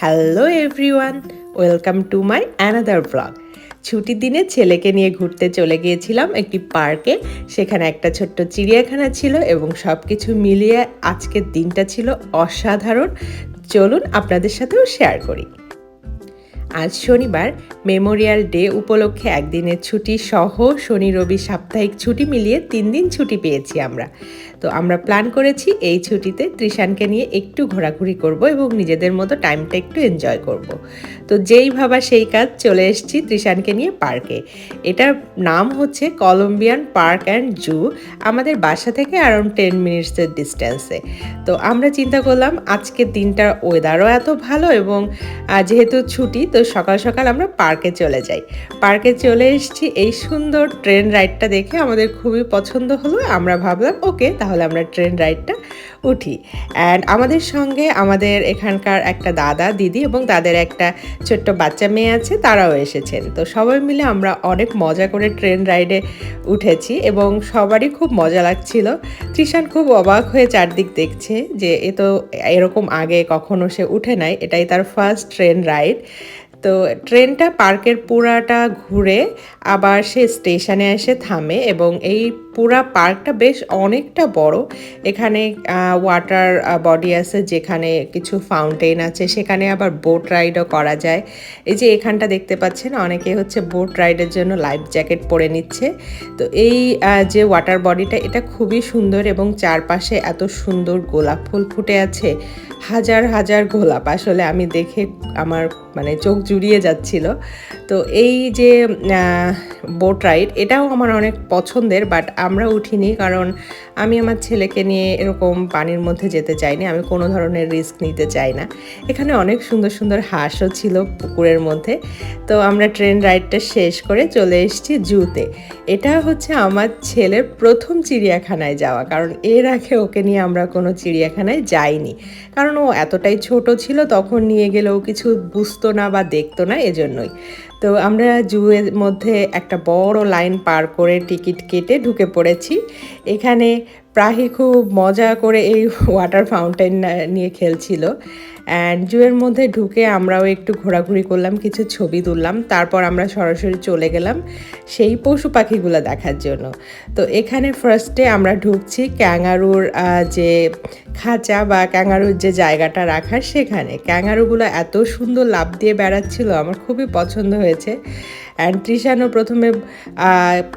Hello everyone welcome to my another blog ছুটির দিনে ছেলেকে নিয়ে ঘুরতে চলে গিয়েছিলাম একটি পার্কে। সেখানে একটা ছোট্ট চিড়িয়াখানা ছিল এবং সব কিছু মিলিয়ে আজকের দিনটা ছিল অসাধারণ। চলুন আপনাদের সাথেও শেয়ার করি। আজ শনিবার মেমোরিয়াল ডে উপলক্ষে একদিনের ছুটি সহ শনি রবি সাপ্তাহিক ছুটি মিলিয়ে তিন দিন ছুটি পেয়েছি আমরা। তো আমরা প্ল্যান করেছি এই ছুটিতে ত্রিশানকে নিয়ে একটু ঘোরাঘুরি করব এবং নিজেদের মতো টাইমটা একটু এনজয় করব। তো যেই ভাবা সেই কাজ চলে এসেছি ত্রিশানকে নিয়ে পার্কে এটার নাম হচ্ছে কলম্বিয়ান পার্ক অ্যান্ড জু আমাদের বাসা থেকে অ্যারাউন্ড টেন মিনিটসের ডিস্টেন্সে তো আমরা চিন্তা করলাম আজকের দিনটার ওয়েদারও এত ভালো এবং যেহেতু ছুটি, তো সকাল সকাল আমরা পার্কে চলে যাই। পার্কে চলে এসেছি এই সুন্দর ট্রেন রাইডটা দেখে আমাদের খুবই পছন্দ হলো। আমরা ভাবলাম, ওকে, তাহলে আমরা ট্রেন রাইডটা উঠি। অ্যান্ড আমাদের সঙ্গে আমাদের এখানকার একটা দাদা, দিদি এবং তাদের একটা ছোট্ট বাচ্চা মেয়ে আছে, তারাও এসেছেন। তো সবাই মিলে আমরা অনেক মজা করে ট্রেন রাইডে উঠেছি এবং সবারই খুব মজা লাগছিল। তৃষান খুব অবাক হয়ে চারদিক দেখছে যে, এ তো এরকম আগে কখনো সে উঠে নাই। এটাই তার ফার্স্ট ট্রেন রাইড তো ট্রেনটা পার্কের পুরাটা ঘুরে আবার সে স্টেশনে এসে থামে এবং এই পুরা পার্কটা বেশ অনেকটা বড়। এখানে ওয়াটার বডি আছে যেখানে কিছু ফাউন্টেন আছে, সেখানে আবার বোট রাইডও করা যায়। এই যে এখানটা দেখতে পাচ্ছেন, অনেকে হচ্ছে বোট রাইডের জন্য লাইফ জ্যাকেট পরে নিচ্ছে। তো এই যে ওয়াটার বডিটা এটা খুবই সুন্দর এবং চারপাশে এত সুন্দর গোলাপ ফুল ফুটে আছে। হাজার হাজার গোলাপ আসলে আমি দেখে আমার মানে চোখ জুড়িয়ে যাচ্ছিল। তো এই যে বোট রাইড এটাও আমার অনেক পছন্দের বাট আমরা উঠিনি, কারণ আমি আমার ছেলেকে নিয়ে এরকম পানির মধ্যে যেতে চাইনি, আমি কোনো ধরনের রিস্ক নিতে চাই না। এখানে অনেক সুন্দর সুন্দর হাঁসও ছিল পুকুরের মধ্যে। তো আমরা ট্রেন রাইডটা শেষ করে চলে এসেছি জুতে। এটা হচ্ছে আমার ছেলের প্রথম চিড়িয়াখানায় যাওয়া, কারণ এর আগে ওকে নিয়ে আমরা কোনো চিড়িয়াখানায় যাইনি। কারণ ও এতটাই ছোট ছিল, তখন নিয়ে গেলেও কিছু বুঝতো না বা দেখতো না, এজন্যই। তো আমরা জুয়ের মধ্যে একটা বড় লাইন পার করে টিকিট কেটে ঢুকে পড়েছি। এখানে প্রাহি খুব মজা করে এই ওয়াটার ফাউন্টেন নিয়ে খেলছিল। অ্যান্ড জুয়ের মধ্যে ঢুকে আমরাও একটু ঘোরাঘুরি করলাম, কিছু ছবি তুললাম, তারপর আমরা সরাসরি চলে গেলাম সেই পশু পাখিগুলো দেখার জন্য। তো এখানে ফার্স্টে আমরা ঢুকছি ক্যাঙ্গারুর যে খাঁচা বা ক্যাঙ্গারুর যে জায়গাটা রাখার সেখানে। ক্যাঙ্গারুগুলো এত সুন্দর লাভ দিয়ে বেড়াচ্ছিল, আমার খুবই পছন্দ হয়েছে। অ্যান্ড তৃষানও প্রথমে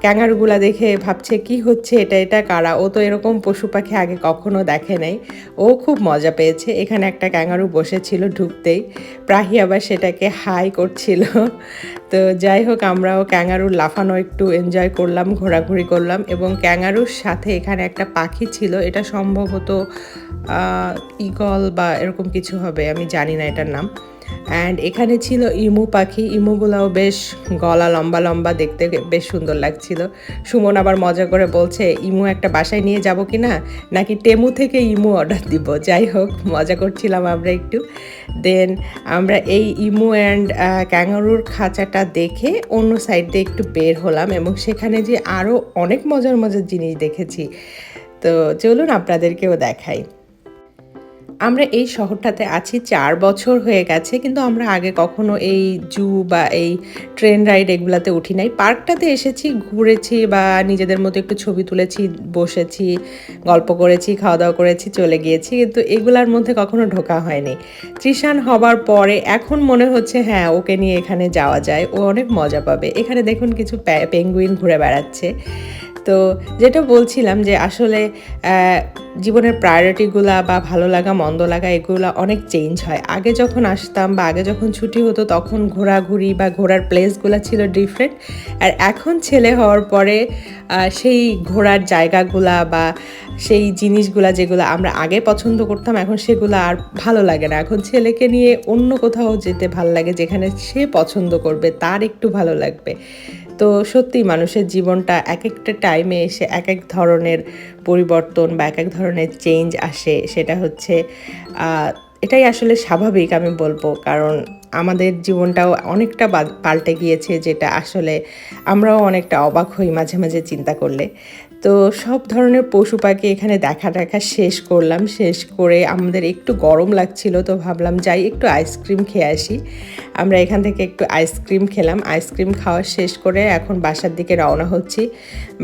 ক্যাঙ্গারুগুলো দেখে ভাবছে, কি হচ্ছে এটা এটা কারা? ও তো এরকম পশু পাখি আগে কখনো দেখে নাই। ও খুব মজা পেয়েছে। এখানে একটা ক্যাঙ্গারু বসেছিল ঢুকতেই, প্রাহি আবার সেটাকে হাই করছিল। তো যাই হোক, আমরাও ক্যাঙ্গারুর লাফানো একটু এনজয় করলাম, ঘোরাঘুরি করলাম এবং ক্যাঙ্গারুর সাথে এখানে একটা পাখি ছিল, এটা সম্ভবত ইগল বা এরকম কিছু হবে, আমি জানি না এটার নাম। অ্যান্ড এখানে ছিল ইমু পাখি। ইমুগুলাও বেশ গলা লম্বা লম্বা দেখতে বেশ সুন্দর লাগছিল। সুমন আবার মজা করে বলছে, ইমু একটা বাসায় নিয়ে যাব কি না নাকি টেমু থেকে ইমু অর্ডার দিব? যাই হোক, মজা করছিলাম আমরা একটু। দেন আমরা এই ইমু অ্যান্ড ক্যাঙ্গারুর খাঁচাটা দেখে অন্য সাইড দিয়ে একটু বের হলাম এবং সেখানে যে আরও অনেক মজার মজার জিনিস দেখেছি। তো চলুন আপনাদেরকেও দেখাই। আমরা এই শহরটাতে আছি চার বছর হয়ে গেছে, কিন্তু আমরা আগে কখনো এই জু বা এই ট্রেন রাইড এগুলাতে উঠি নাই। পার্কটাতে এসেছি, ঘুরেছি বা নিজেদের মতো একটু ছবি তুলেছি, বসেছি, গল্প করেছি খাওয়া দাওয়া করেছি, চলে গিয়েছি, কিন্তু এগুলার মধ্যে কখনো ঢোকা হয়নি। তৃষান হবার পরে এখন মনে হচ্ছে হ্যাঁ ওকে নিয়ে এখানে যাওয়া যায়, ও অনেক মজা পাবে। এখানে দেখুন কিছু পেঙ্গুইন ঘুরে বেড়াচ্ছে। তো যেটা বলছিলাম যে আসলে জীবনের প্রায়োরিটিগুলা বা ভালো লাগা, মন্দ লাগা, এগুলো অনেক চেঞ্জ হয়। আগে যখন আসতাম বা আগে যখন ছুটি হতো, তখন ঘোরাঘুরি বা ঘোরার প্লেসগুলো ছিল ডিফারেন্ট আর এখন ছেলে হওয়ার পরে সেই ঘোরার জায়গাগুলা বা সেই জিনিসগুলা যেগুলো আমরা আগে পছন্দ করতাম, এখন সেগুলো আর ভালো লাগে না। এখন ছেলেকে নিয়ে অন্য কোথাও যেতে ভালো লাগে, যেখানে সে পছন্দ করবে, তার একটু ভালো লাগবে। তো সত্যি মানুষের জীবনটা এক একটা টাইমে এসে এক এক ধরনের পরিবর্তন বা এক এক ধরনের চেঞ্জ আসে, সেটা হচ্ছে এটাই আসলে স্বাভাবিক আমি বলব। কারণ আমাদের জীবনটাও অনেকটা পাল্টে গিয়েছে, যেটা আসলে আমরাও অনেকটা অবাক হই মাঝে মাঝে চিন্তা করলে। তো সব ধরনের পশু পাখি এখানে দেখা দেখা শেষ করলাম, শেষ করে আমাদের একটু গরম লাগছিল, তো ভাবলাম যাই একটু আইসক্রিম খেয়ে আসি। আমরা এখান থেকে একটু আইসক্রিম খেলাম, আইসক্রিম খাওয়া শেষ করে এখন বাসার দিকে রওনা হচ্ছি।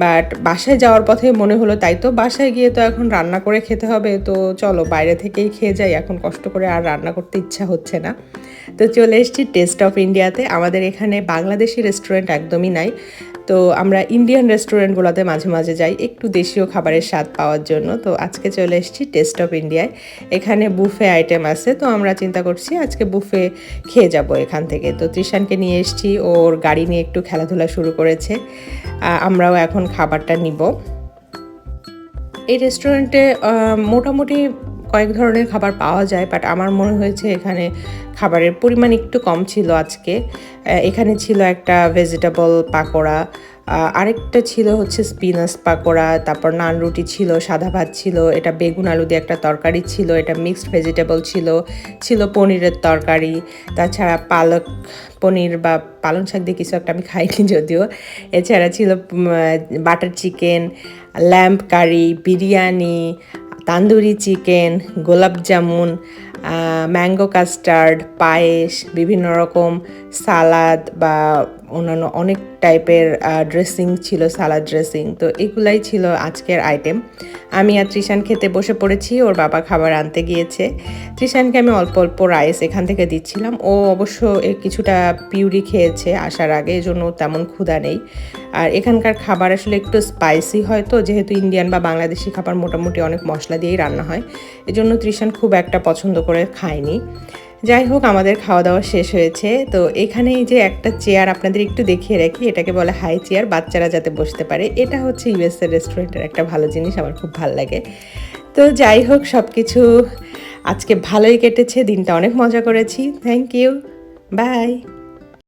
বাট বাসায় যাওয়ার পথে মনে হলো, তাই তো বাসায় গিয়ে তো এখন রান্না করে খেতে হবে, তো চলো বাইরে থেকেই খেয়ে যাই, এখন কষ্ট করে আর রান্না করতে ইচ্ছা হচ্ছে না। তো চলে এসেছি টেস্ট অফ ইন্ডিয়াতে আমাদের এখানে বাংলাদেশি রেস্টুরেন্ট একদমই নাই। তো আমরা ইন্ডিয়ান রেস্টুরেন্টগুলোতে মাঝে মাঝে যাই। একটু দেশীয় খাবারের স্বাদ পাওয়ার জন্য। তো আজকে চলে এসেছি টেস্ট অফ ইন্ডিয়ায় এখানে বুফে আইটেম আছে। তো আমরা চিন্তা করছি আজকে বুফে খেয়ে যাব এখান থেকে। তো ত্রিশানকে নিয়ে এসেছি। ওর গাড়ি নিয়ে একটু খেলাধুলা শুরু করেছে। আমরাও এখন খাবারটা নিব। এই রেস্টুরেন্টে মোটামুটি কয়েক ধরনের খাবার পাওয়া যায় বাট আমার মনে হয়েছে এখানে খাবারের পরিমাণ একটু কম ছিল আজকে। এখানে ছিল একটা ভেজিটেবল পাকোড়া আরেকটা ছিল হচ্ছে স্পিনাস পাকোড়া, তারপর নান রুটি ছিল, সাদা ভাত ছিল, এটা বেগুন আলু দিয়ে একটা তরকারি ছিল, এটা মিক্সড ভেজিটেবল ছিল ছিল পনিরের তরকারি, তাছাড়া পালক পনির বা পালং শাক দিয়ে কিছু একটা আমি খাইনি যদিও। এছাড়া ছিল butter chicken lamb curry biryani tandoori chicken gulab jamun mango custard পায়েস বিভিন্ন রকম সালাদ বা অন্যান্য অনেক টাইপের ড্রেসিং ছিল সালাদ ড্রেসিং তো এগুলাই ছিল আজকের আইটেম আমি আর ত্রিশান খেতে বসে পড়েছি, ওর বাবা খাবার আনতে গিয়েছে। ত্রিশানকে আমি অল্প অল্প রাইস এখান থেকে দিচ্ছিলাম। ও অবশ্য কিছুটা পিউরি খেয়েছে আসার আগে, এজন্য ওর তেমন ক্ষুধা নেই। আর এখানকার খাবার আসলে একটু স্পাইসি হয় তো, যেহেতু ইন্ডিয়ান বা বাংলাদেশি খাবার মোটামুটি অনেক মশলা দিয়েই রান্না হয়। এজন্য ত্রিশান খুব একটা পছন্দ করে খায়নি। যাই হোক, আমাদের খাওয়া দাওয়া শেষ হয়েছে। তো এখানে এই যে একটা চেয়ার আপনাদের একটু দেখিয়ে রাখি, এটাকে বলে হাই চেয়ার বাচ্চারা যাতে বসতে পারে। এটা হচ্ছে ইউএসএ রেস্টুরেন্টের একটা ভালো জিনিস, আমার খুব ভালো লাগে। তো যাই হোক সব কিছু আজকে ভালোই কেটেছে, দিনটা অনেক মজা করেছি। Thank you by